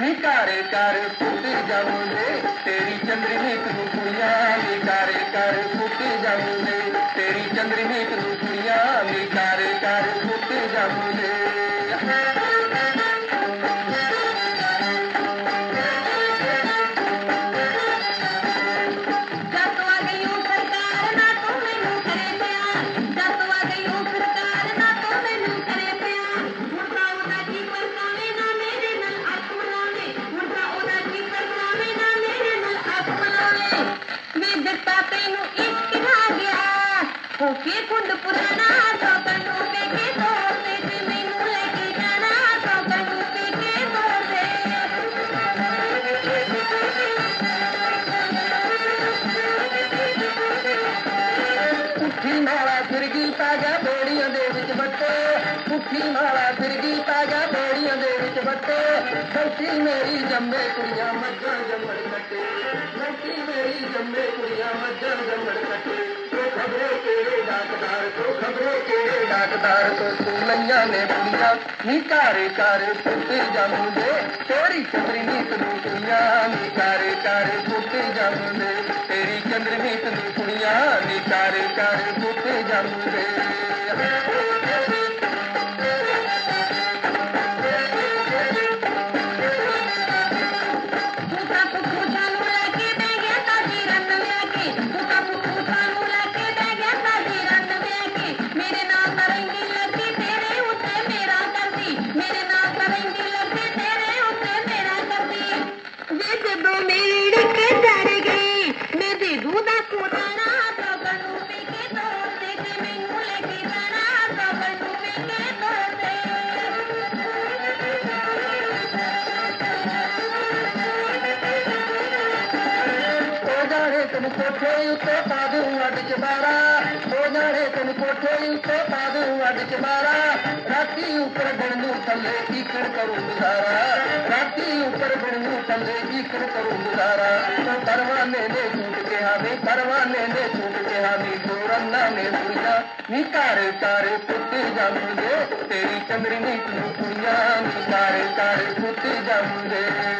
निकारे कर, फूटे जाऊँगे। तेरी चंद्रमिक नुपुरिया निकारे कर फूटे जाऊँगे तेरी चंद्रमिक नुपुरिया निकारे कर, फूटे जाऊँगे। ਪੁੱਠੀ ਮਾਲਾ ਫਿਰ ਗਈ ਪੈ ਗਿਆ ਬੋੜੀਆਂ ਦੇ ਵਿੱਚ ਬੱਟੇ ਪੁੱਠੀ ਮਾਲਾ ਫਿਰ ਗਈ ਪੈ ਗਿਆ ਬੋੜੀਆਂ ਦੇ ਵਿੱਚ ਬੱਟੇ ਗਲਤੀ ਮੇਰੀ ਜੰਮੇ ਕੁੜੀਆਂ ਮੱਝਾਂ ਜੰਮੜ ਕੱਟੇ ਗਲਤੀ ਮੇਰੀ ਜੰਮੇ ਕੁੜੀਆਂ ਮੱਝਾਂ ਜੰਮੜ ਕੱਟੇ खबरों तेरे डाकदार तो खबरों तेरे डाकदार तो तू नैया ने बुनिया नी कारे कारे फुटे जामू दे, तेरी चंद्रनी जामू दे, तेरी चंद्रनी तू दुनिया नी जामू दे। तन कोठे उते पादू अडक मारा हो जाने तन कोठे उते पादू अडक मारा राती ऊपर बनू तले ईकड़ करूँ गुजारा राती ऊपर बनू तले ईकड़ करूँ गुजारा तो परवाने ने झूठ के हमें परवाने ने झूठ के हमें गोरन्ना ने भूजा नी तारे तारे पुते जा मुझे तेरी चंद्रनी तू भूजा नी तारे तारे पुते जा मुझे